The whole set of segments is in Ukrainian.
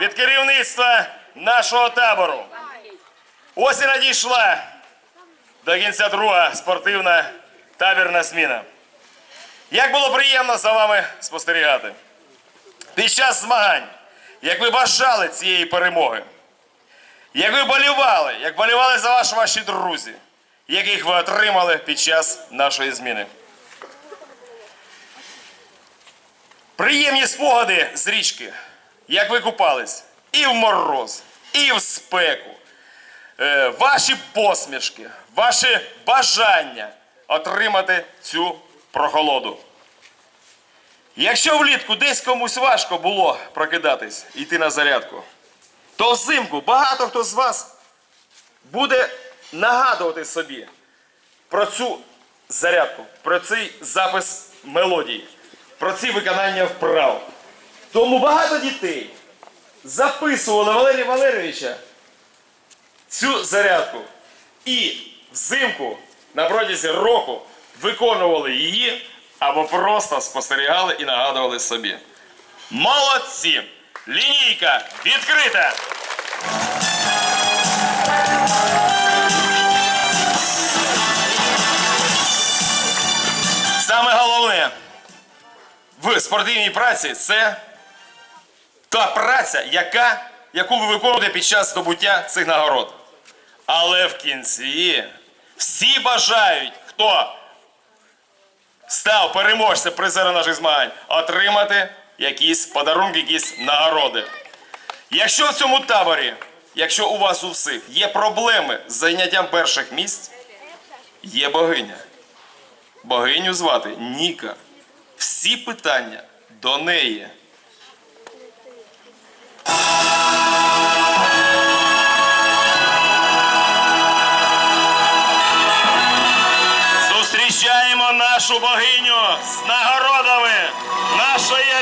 від керівництва нашого табору. Ось і надійшла до кінця друга спортивна табірна зміна. Як було приємно за вами спостерігати. Під час змагань, як ви бажали цієї перемоги, як ви болівали, як болівали за вас ваші друзі, яких ви отримали під час нашої зміни. Приємні спогади з річки, як ви купались і в мороз, і в спеку. Е, ваші посмішки, ваше бажання отримати цю прохолоду. Якщо влітку десь комусь важко було прокидатись, йти на зарядку, то взимку багато хто з вас буде нагадувати собі про цю зарядку, про цей запис мелодій, про ці виконання вправ. Тому багато дітей записували Валерія Валерійовича цю зарядку і взимку на протязі року виконували її або просто спостерігали і нагадували собі. Молодці! Лінійка відкрита! Саме головне в спортивній праці це та праця, яка, яку ви виконуєте під час здобуття цих нагород. Але в кінці всі бажають, хто став переможцем призера наших змагань, отримати якісь подарунки, якісь нагороди. Якщо в цьому таборі, якщо у вас у всіх є проблеми з зайняттям перших місць, є богиня. Богиню звати Ніка. Всі питання до неї. Нашу богиню з нагородами нашої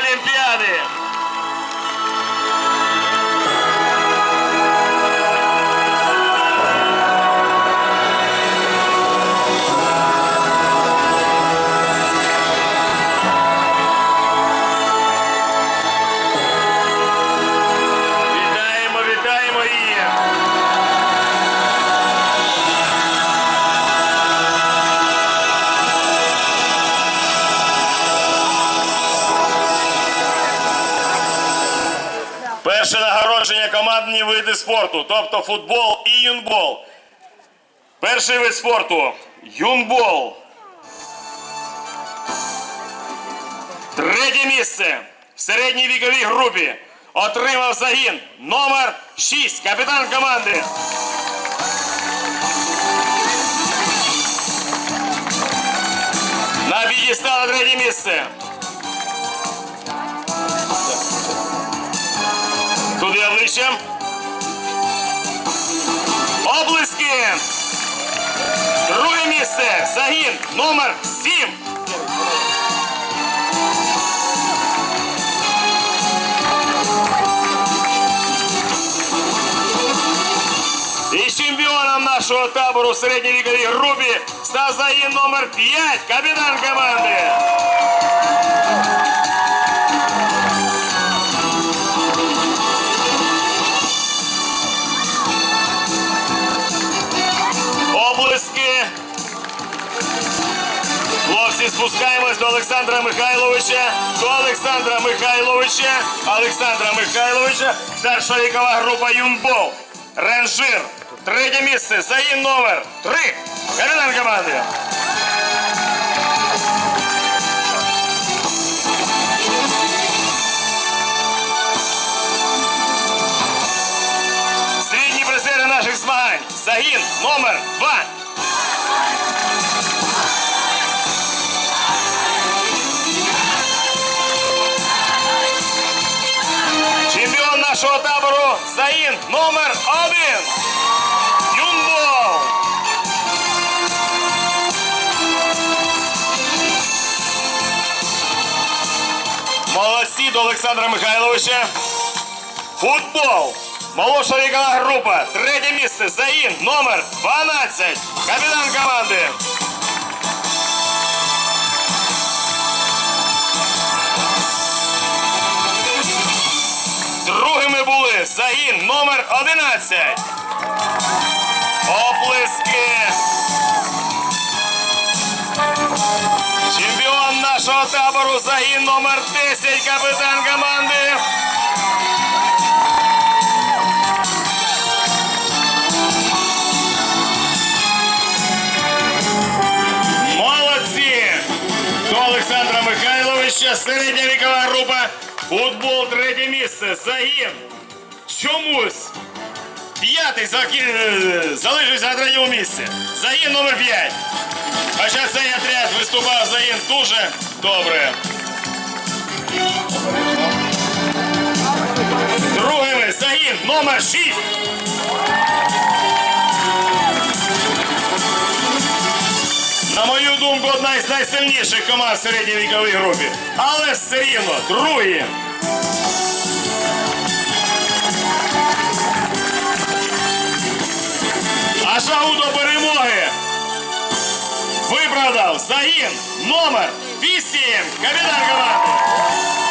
командні види спорту, тобто футбол і юнбол. Перший вид спорту юнбол. Третє місце в середній віковій групі отримав загін номер 6, капітан команди. На підістало третє місце. Туди обличчям. Облиски. Друге місце. Загін номер 7. І чемпіоном нашого табору в середньої віковій групі став загін номер 5, капітан команди. Спускаємось до Олександра Михайловича. До Олександра Михайловича. Олександра Михайловича. Старша вікова група Юнбол. Ренжир. Третє місце. Загін номер 3. Капітан команди. Срідні призери наших змагань. Загін номер 2. Нашого табору Заїн номер один. Юнбол. Молодці до Олександра Михайловича. Футбол. Молодша вікова група. Третє місце. Заїн номер 12. Капітан команди. Другими були загін номер 11. Оплески. Чемпіон нашого табору загін номер 10, капітан команди. Молодці! До Олександра Михайловича, середня вікова футбол третє місце, загін. Чомусь п'ятий заки- е, залишився на третьому місці. Загін номер 5. Хоча цей отряд виступав загін дуже добре. Другими загін номер 6. Думку, одна із найсильніших команд в середньовіковій групі. Але все рівно, другі. А шагу до перемоги виправдав загін номер 8. Капітан команди.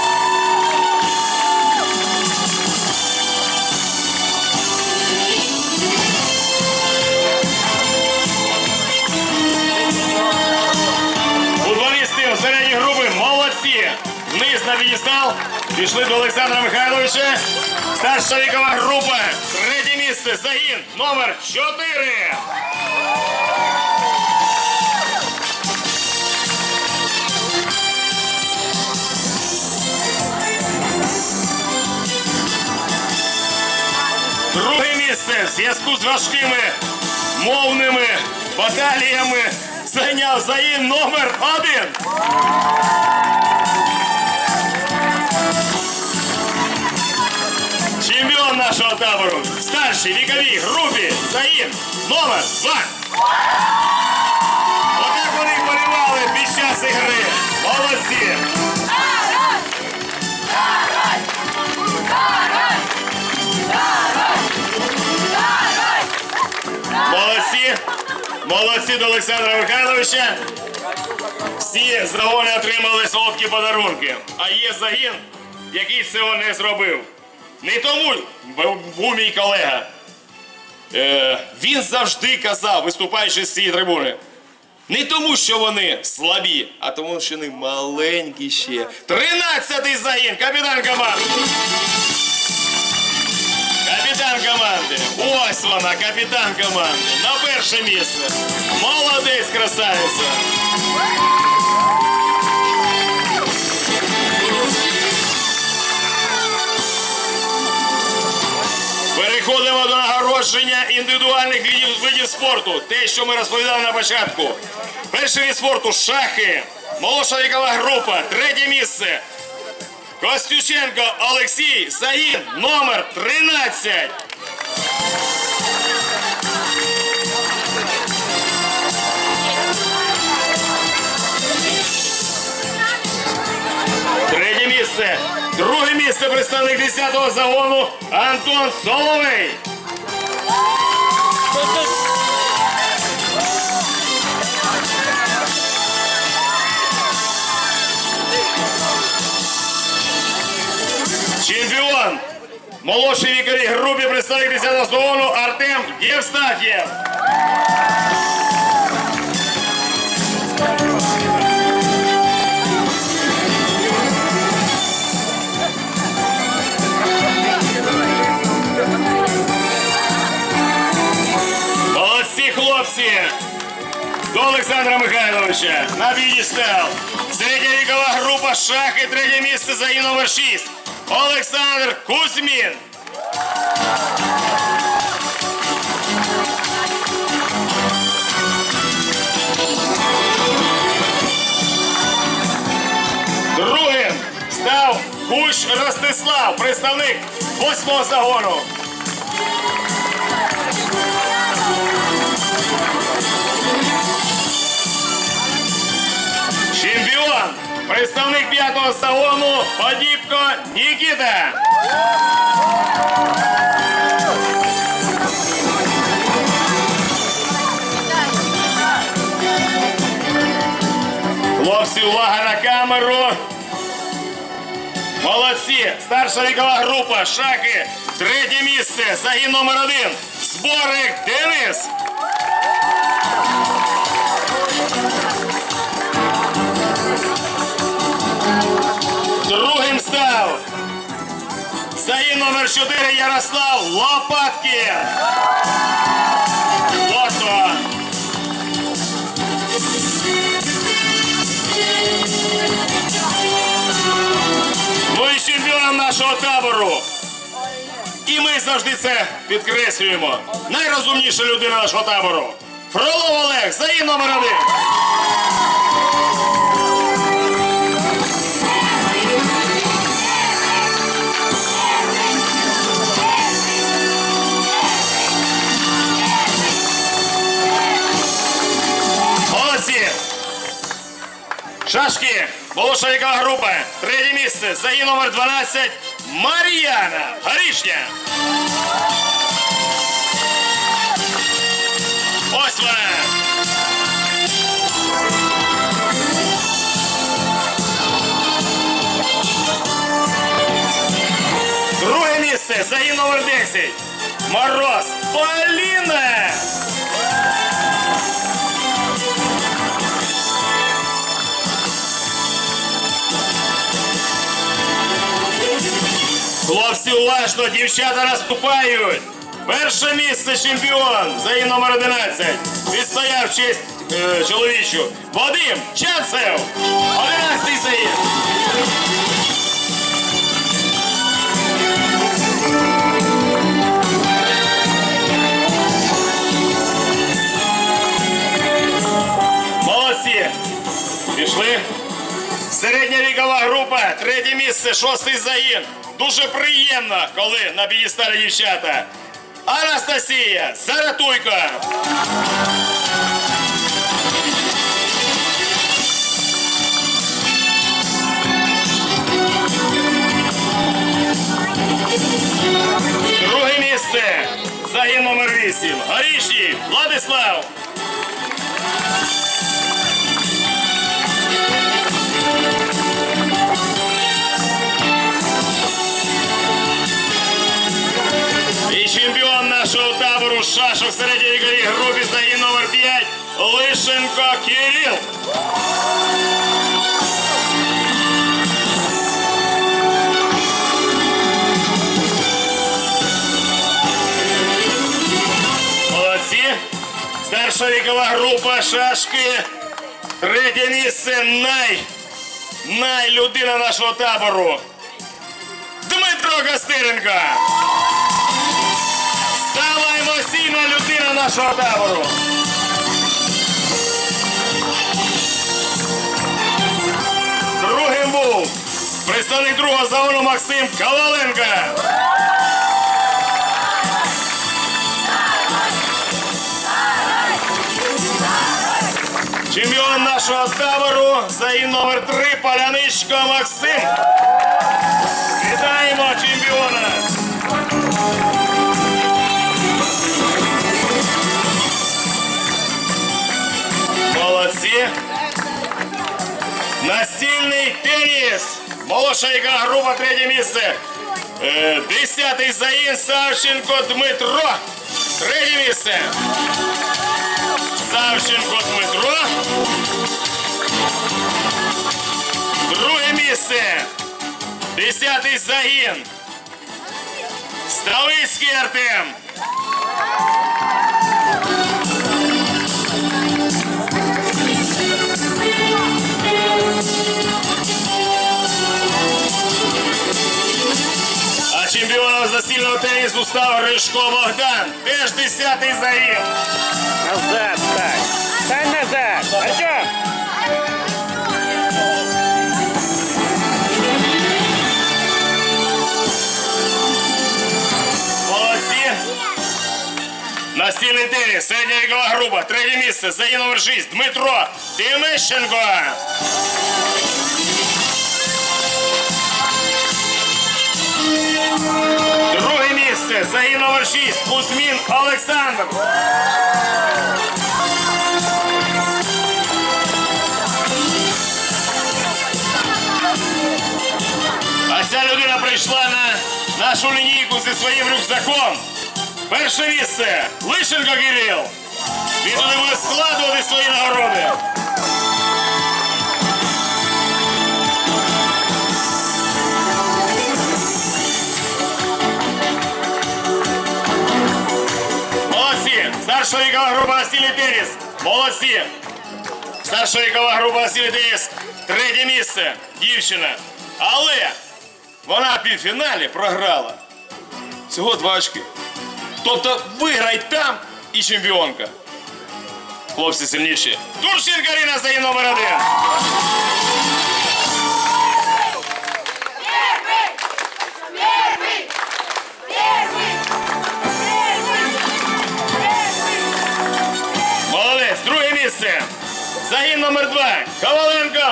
Пішли до Олександра Михайловича. Старша вікова група. Третє місце. Загін номер 4. Друге місце в зв'язку з важкими мовними баталіями зайняв загін номер 1 имен нашего табору. Старший, векові, групі, Заїн, номер два. Отак вони болівали під час ігри. Молодці. Молодці. Молодці до Олександра Михайловича. Всі загони отримали солодкі подарунки. А є загін, який цього не зробив. Не тому був мій колега. Е, він завжди казав, виступаючи з цієї трибуни. Не тому, що вони слабі, а тому, що вони маленькі ще. Тринадцятий загін, капітан команди. Капітан команди. Ось вона, капітан команди. На перше місце. Молодець, красавиця. Переходимо до нагородження індивідуальних видів, видів спорту. Те, що ми розповідали на початку. Перший від спорту шахи. Молодша вікова група. Третє місце. Костюченко Олексій, загін номер 13. Третє місце. Місце представник 10-го загону Антон Соловей. Чемпіон молодшій віковій групі представник 10-го загону Артем Євстаф'єв. Олександра Михайловича на підістел. Середня вікова група шахи, третє місце загін номер 6. Олександр Кузьмін. Другим став Кущ Ростислав, представник восьмого загону. Представник п'ятого салону Подібко Нікіта. Хлопці, увага на камеру. Молодці! Старша вікова група, шаки. Третє місце. Загін номер один. Зборик Денис. Номер 4 Ярослав Лопаткін. Лото. Ну і чемпіоном нашого табору. І ми завжди це підкреслюємо. Найрозумніша людина нашого табору. Фролов Олег, загін номер один. Шашки, Волошарікова група, третє місце, загін номер 12, Мар'яна Горішня. Ось вона. Друге місце, загін номер 10, Мороз Поліна. Хлопці, уважно, дівчата наступають. Перше місце чемпіон, загін номер 11. Відстояв честь е, чоловічу. Вадим Чанцев. 11 загін. Шостий загін. Дуже приємно, коли на бій дівчата. Анастасія Заратуйко. Друге місце. Загін номер 8. Горішній Владислав. В середньої віковій групі загін номер 5 Лишенко Кирил. Молодці. Старша вікова група шашки. Третє місце най. Людина нашого табору. Дмитро Костиренко. Емоційна людина нашого табору. Другим був представник другого загону Максим Коваленко. Чемпіон нашого табору загін номер 3 Поляничко Максим. Вітаємо чемпіона! Молодці. Настільний теніс. Молодша яка група, третє місце. Е, Десятий заїн Савченко Дмитро. Третє місце. Савченко Дмитро. Друге місце. Десятий загін. Ставицький Артем. З тенісу став Гришко Богдан. Теж десятий загін. Назад стань! Стань назад! Артем! Молодці. Настільний теніс, середня вікова група, третє місце, загін номер 6, Дмитро Тимищенко. Друге місце, номер 6, Кузьмін Олександр. А ця нашу лінійку зі своїм рюкзаком. Перше місце Лишенко Кирил. Він буде складувати свої нагороди. Старша група Насілі Теніс. Молодці! Старша вікова група Насілі Теніс. Третє місце. Дівчина. Але вона в півфіналі програла. Всього два очки. Тобто виграй там і чемпіонка. Хлопці сильніші. Турченко Аріна за номер один.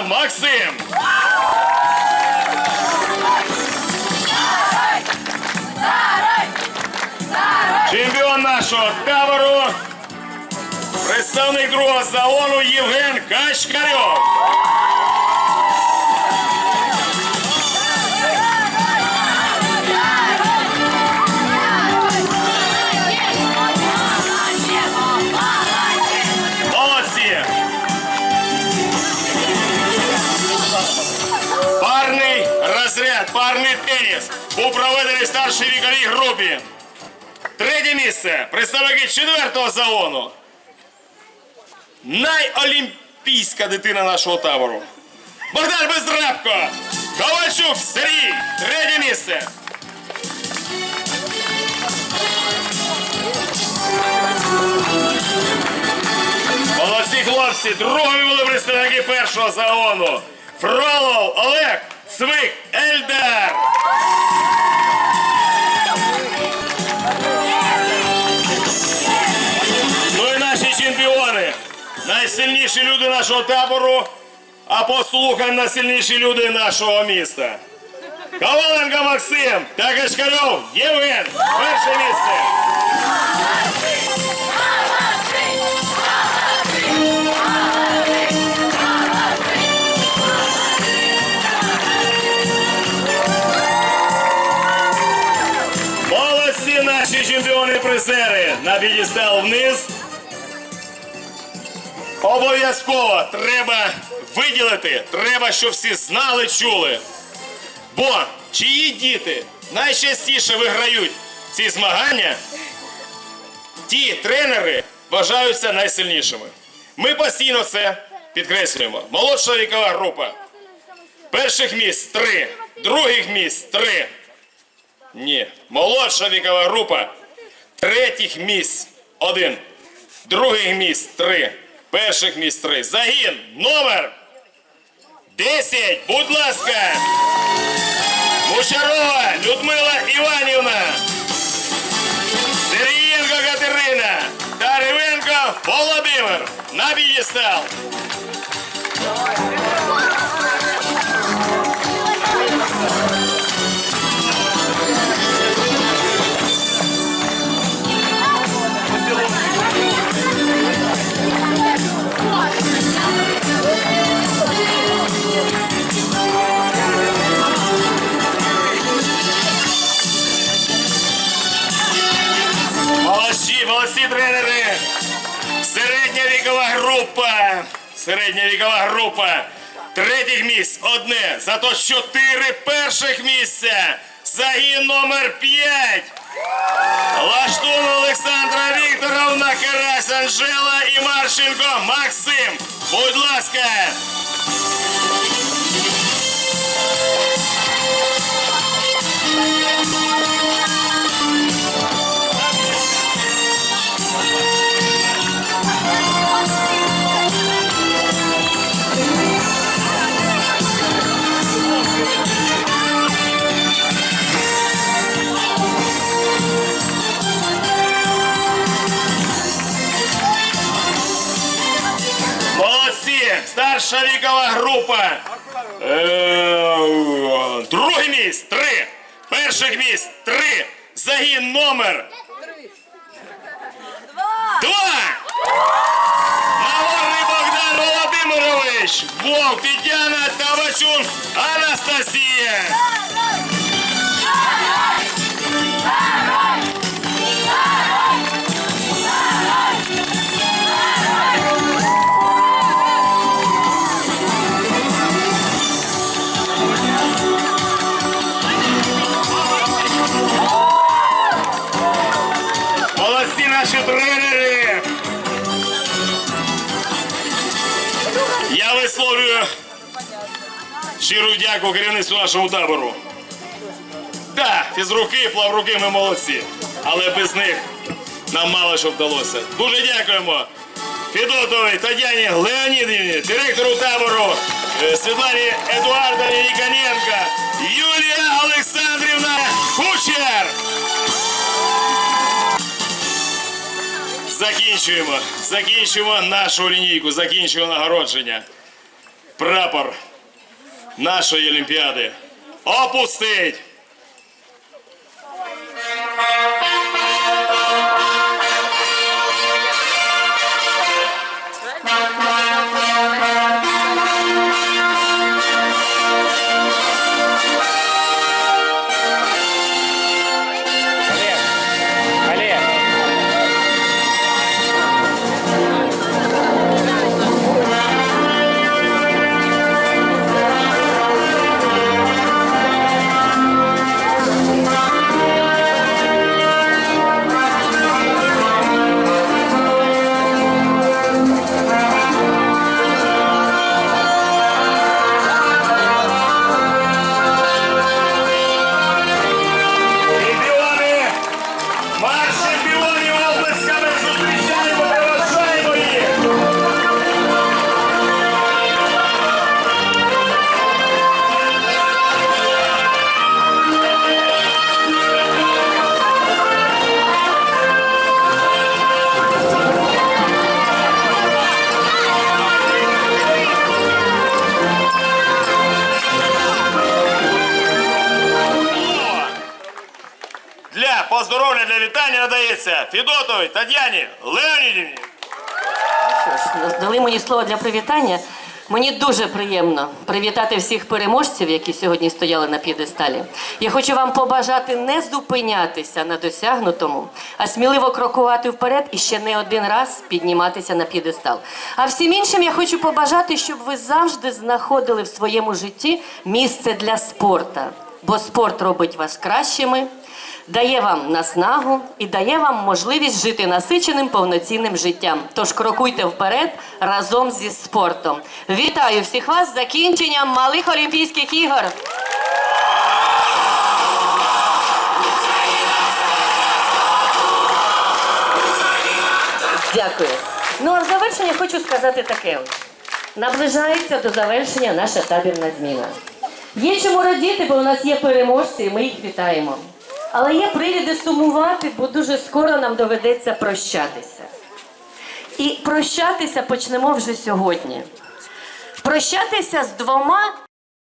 Максим. Чемпіон нашого табору. Представник другого залону Євген Качкарьов. Групі. Третє місце представники четвертого салону. Найолімпійська дитина нашого табору. Богдан Бездрабко, Ковальчук Сергій, третє місце. Молодці хлопці, другими були представники першого загону. Фролов Олег, Цвик Ельдар. Найсильніші люди нашого табору, а послухаємо найсильніші люди нашого міста. Коваленко Максим та Кашкарьов Євген. Перше місце. Молодці наші чемпіони-призери на підістел вниз. Обов'язково треба виділити, треба, щоб всі знали, чули. Бо чиї діти найчастіше виграють ці змагання, ті тренери вважаються найсильнішими. Ми постійно це підкреслюємо. Молодша вікова група. Перших місць три, других місць три. Ні. Молодша вікова група. Третіх місць один. Других місць три. Перших місць три. Загін. Номер 10. Будь ласка. Мушарова Людмила Іванівна. Сергієнко Катерина. Та Ривенко Володимир. На підістал. Середня вікова група. Третіх місць одне. Зато чотири перших місця. Загін номер п'ять. Лаштун Олександра Вікторовна, Карась Анжела і Марченко Максим. Будь ласка. Молодці! Старша вікова група. Другий Друге місць три. Перших місць три. Загін номер два. Наворний Богдан Володимирович. Вовк Тетяна Табачун Анастасія. Щиру дяку керівництву нашому табору. Так, фізруки, плавруки, ми молодці. Але без них нам мало що вдалося. Дуже дякуємо Федотовій Тетяні Леонідівні, директору табору е, Світлані Едуардовні Ніконенко, Юлія Олександрівна Кучер. Закінчуємо. Закінчуємо нашу лінійку, закінчуємо нагородження. Прапор нашої Олімпіади. Опустить! Поздоровлення, для вітання надається Федотовій Тетяні Леонідівні. Що ж, Дали мені слово для привітання. Мені дуже приємно привітати всіх переможців, які сьогодні стояли на п'єдесталі. Я хочу вам побажати не зупинятися на досягнутому, а сміливо крокувати вперед і ще не один раз підніматися на п'єдестал. А всім іншим я хочу побажати, щоб ви завжди знаходили в своєму житті місце для спорту, бо спорт робить вас кращими дає вам наснагу і дає вам можливість жити насиченим повноцінним життям. Тож крокуйте вперед разом зі спортом. Вітаю всіх вас з закінченням малих Олімпійських ігор. Дякую. Ну а в завершення хочу сказати таке. Наближається до завершення наша табірна зміна. Є чому радіти, бо у нас є переможці, і ми їх вітаємо. Але є привіди сумувати, бо дуже скоро нам доведеться прощатися. І прощатися почнемо вже сьогодні. Прощатися з двома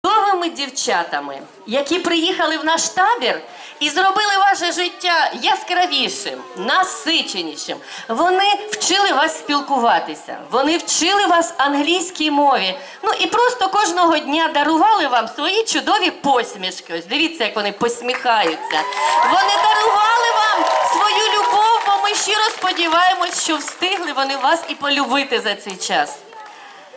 чудовими дівчатами, які приїхали в наш табір і зробили ваше життя яскравішим, насиченішим. Вони вчили вас спілкуватися, вони вчили вас англійській мові. Ну і просто кожного дня дарували вам свої чудові посмішки. Ось дивіться, як вони посміхаються. Вони дарували вам свою любов, бо ми щиро сподіваємось, що встигли вони вас і полюбити за цей час.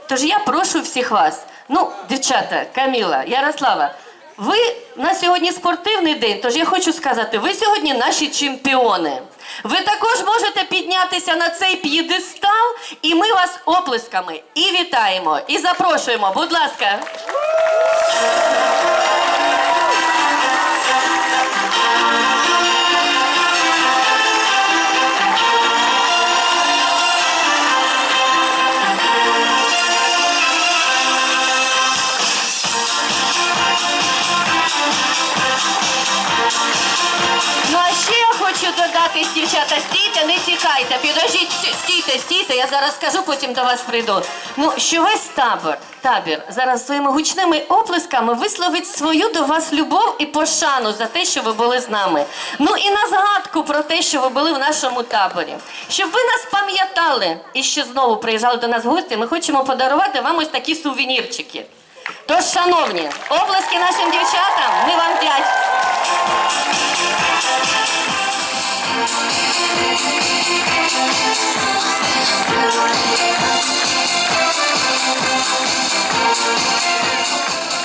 Тож я прошу всіх вас. Ну, дівчата, Каміла, Ярослава, ви на сьогодні спортивний день, тож я хочу сказати, ви сьогодні наші чемпіони. Ви також можете піднятися на цей п'єдестал, і ми вас оплесками і вітаємо, і запрошуємо, будь ласка. Ну а ще я хочу додати, дівчата, стійте, не тікайте, підождіть, сі- стійте, стійте, я зараз скажу, потім до вас прийду. Ну, що весь табор, табір зараз своїми гучними оплесками висловить свою до вас любов і пошану за те, що ви були з нами. Ну і на згадку про те, що ви були в нашому таборі. Щоб ви нас пам'ятали і ще знову приїжджали до нас гості, ми хочемо подарувати вам ось такі сувенірчики. Тож, шановні, оплески нашим дівчатам, ми вам вдячні.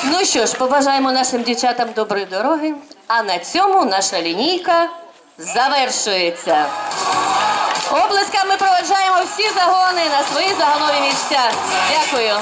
Ну що ж, побажаємо нашим дівчатам доброї дороги. А на цьому наша лінійка завершується. Облисками проведжаємо всі загони на свої загонові місця. Дякую.